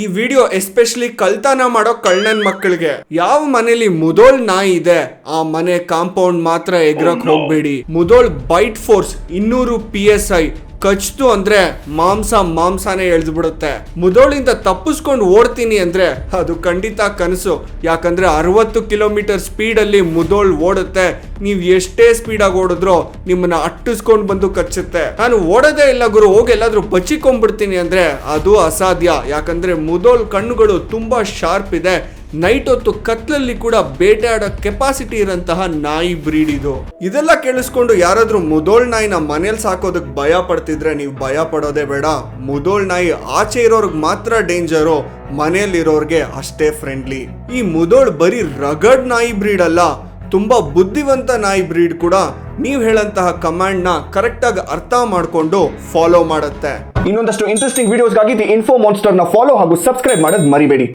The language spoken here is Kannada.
ಈ ವಿಡಿಯೋ ಎಸ್ಪೆಷಲಿ ಕಳ್ತನ ಮಾಡೋ ಕಳ್ಳನ್ ಮಕ್ಕಳಿಗೆ. ಯಾವ ಮನೇಲಿ ಮುದೋಳ್ ನಾಯಿ ಇದೆ ಆ ಮನೆ ಕಾಂಪೌಂಡ್ ಮಾತ್ರ ಎಗ್ರಕ್ ಹೋಗ್ಬೇಡಿ. ಮುದೋಳ್ ಬೈಟ್ ಫೋರ್ಸ್ ಇನ್ನೂರು ಪಿ ಎಸ್ ಐ ಕಚ್ತು ಅಂದ್ರೆ ಮಾಂಸ ಮಾಂಸನೇ ಎಳ್ದು ಬಿಡುತ್ತೆ ಮುದೋಳಿಂದ ತಪ್ಪಿಸ್ಕೊಂಡು ಓಡ್ತೀನಿ ಅಂದ್ರೆ ಅದು ಖಂಡಿತ ಕನಸು. ಯಾಕಂದ್ರೆ ಅರವತ್ತು ಕಿಲೋಮೀಟರ್ ಸ್ಪೀಡ್ ಅಲ್ಲಿ ಮುದೋಳ್ ಓಡುತ್ತೆ. ನೀವು ಎಷ್ಟೇ ಸ್ಪೀಡ್ ಆಗಿ ಓಡಿದ್ರು ನಿಮ್ಮನ್ನ ಅಟ್ಟಿಸ್ಕೊಂಡು ಬಂದು ಕಚ್ಚುತ್ತೆ. ನಾನು ಓಡೋದೇ ಇಲ್ಲ ಗುರು, ಹೋಗಿ ಎಲ್ಲಾದ್ರೂ ಬಚ್ಚಿಕೊಂಡ್ಬಿಡ್ತೀನಿ ಅಂದ್ರೆ ಅದು ಅಸಾಧ್ಯ. ಯಾಕಂದ್ರೆ ಮುದೋಳ್ ಕಣ್ಣುಗಳು ತುಂಬಾ ಶಾರ್ಪ್ ಇದೆ. ನೈಟ್ ಹೊತ್ತು ಕತ್ಲಲ್ಲಿ ಕೂಡ ಬೇಟೆಯಾಡೋ ಕೆಪಾಸಿಟಿ ಇರೋಂತಹ ನಾಯಿ ಬ್ರೀಡ್ ಇದು. ಇದೆಲ್ಲ ಕೇಳಿಸ್ಕೊಂಡು ಯಾರಾದ್ರೂ ಮುದೋಳ್ ನಾಯಿನ ಮನೇಲಿ ಸಾಕೋದಕ್ ಭಯ ಪಡ್ತಿದ್ರೆ ನೀವು ಭಯ ಪಡೋದೇ ಬೇಡ. ಮುದೋಳ್ ನಾಯಿ ಆಚೆ ಇರೋರ್ಗೆ ಮಾತ್ರ ಡೇಂಜರು ಮನೆಯಲ್ಲಿರೋರ್ಗೆ ಅಷ್ಟೇ ಫ್ರೆಂಡ್ಲಿ. ಈ ಮುದೋಳ್ ಬರೀ ರಗಡ್ ನಾಯಿ ಬ್ರೀಡ್ ಅಲ್ಲ, ತುಂಬಾ ಬುದ್ಧಿವಂತ ನಾಯಿ ಬ್ರೀಡ್ ಕೂಡ ನೀವು ಹೇಳಂತಹ ಕಮಾಂಡ್ನ ಕರೆಕ್ಟ್ ಆಗಿ ಅರ್ಥ ಮಾಡ್ಕೊಂಡು ಫಾಲೋ ಮಾಡುತ್ತೆ. ಇನ್ನೊಂದಷ್ಟು ಇಂಟ್ರೆಸ್ಟಿಂಗ್ ವಿಡಿಯೋಸ್ಗಾಗಿ ದಿ ಇನ್ಫೋ ಮಾನ್ಸ್ಟರ್ನ ಫಾಲೋ ಹಾಗೂ ಸಬ್ಸ್ಕ್ರೈಬ್ ಮಾಡೋದು ಮರಿಬೇಡಿ.